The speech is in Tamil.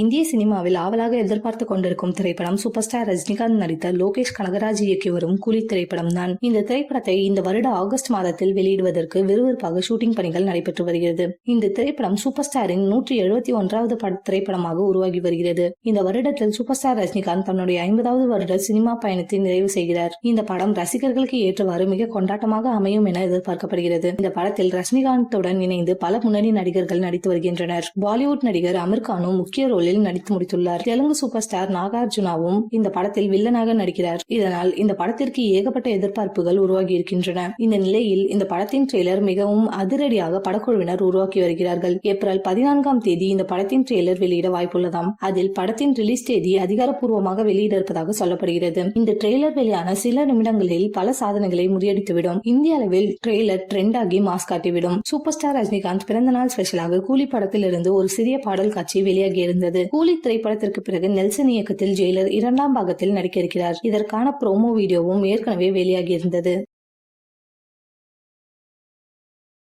இந்திய சினிமாவில் ஆவலாக எதிர்பார்த்து கொண்டிருக்கும் திரைப்படம் சூப்பர் ஸ்டார் ரஜினிகாந்த் நடித்த லோகேஷ் கனகராஜ் இயக்கி வரும் கூலி திரைப்படம் தான். இந்த திரைப்படத்தை இந்த வருட ஆகஸ்ட் மாதத்தில் வெளியிடுவதற்கு விறுவிறுப்பாக ஷூட்டிங் பணிகள் நடைபெற்று வருகிறது. இந்த திரைப்படம் சூப்பர் ஸ்டாரின் நூற்றி எழுபத்தி ஒன்றாவது பட திரைப்படமாக உருவாகி வருகிறது. இந்த வருடத்தில் சூப்பர் ஸ்டார் ரஜினிகாந்த் தன்னுடைய ஐம்பதாவது வருட சினிமா பயணத்தை நிறைவு செய்கிறார். இந்த படம் ரசிகர்களுக்கு ஏற்றவாறு மிக கொண்டாட்டமாக அமையும் என எதிர்பார்க்கப்படுகிறது. இந்த படத்தில் ரஜினிகாந்துடன் இணைந்து பல முன்னணி நடிகர்கள் நடித்து வருகின்றனர். பாலிவுட் நடிகர் அமீர் கானும் முக்கிய ரோலில் நடித்து முடித்துள்ளார். தெலுங்கு சூப்பர் ஸ்டார் நாகார்ஜுனாவும் இந்த படத்தில் வில்லனாக நடிக்கிறார். இதனால் இந்த படத்திற்கு ஏகப்பட்ட எதிர்பார்ப்புகள் உருவாகி இருக்கின்றன. இந்த நிலையில் இந்த படத்தின் ட்ரெய்லர் மிகவும் அதிரடியாக படக்குழுவினர் உருவாக்கி வருகிறார்கள். ஏப்ரல் பதினான்காம் தேதி இந்த படத்தின் ட்ரெய்லர் வெளியிட வாய்ப்புள்ளதாம். அதில் படத்தின் ரிலீஸ் தேதி அதிகாரப்பூர்வமாக வெளியிட இருப்பதாக சொல்லப்படுகிறது. இந்த ட்ரெய்லர் வெளியான சில நிமிடங்களில் பல சாதனைகளை முறியடித்துவிடும். இந்திய அளவில் ட்ரெய்லர் ட்ரெண்ட் ஆகி மாஸ் காட்டிவிடும். சூப்பர் ஸ்டார் ரஜினிகாந்த் பிறந்தநாள் ஸ்பெஷலாக கூலி படத்திலிருந்து ஒரு சிறிய பாடல் காட்சி வெளியாகியிருந்தது இருந்தது. கூலி திரைப்படத்திற்கு பிறகு நெல்சன் இயக்கத்தில் ஜெயிலர் இரண்டாம் பாகத்தில் நடிக்க இருக்கிறார். இதற்கான ப்ரோமோ வீடியோவும் ஏற்கனவே வெளியாகி இருந்தது.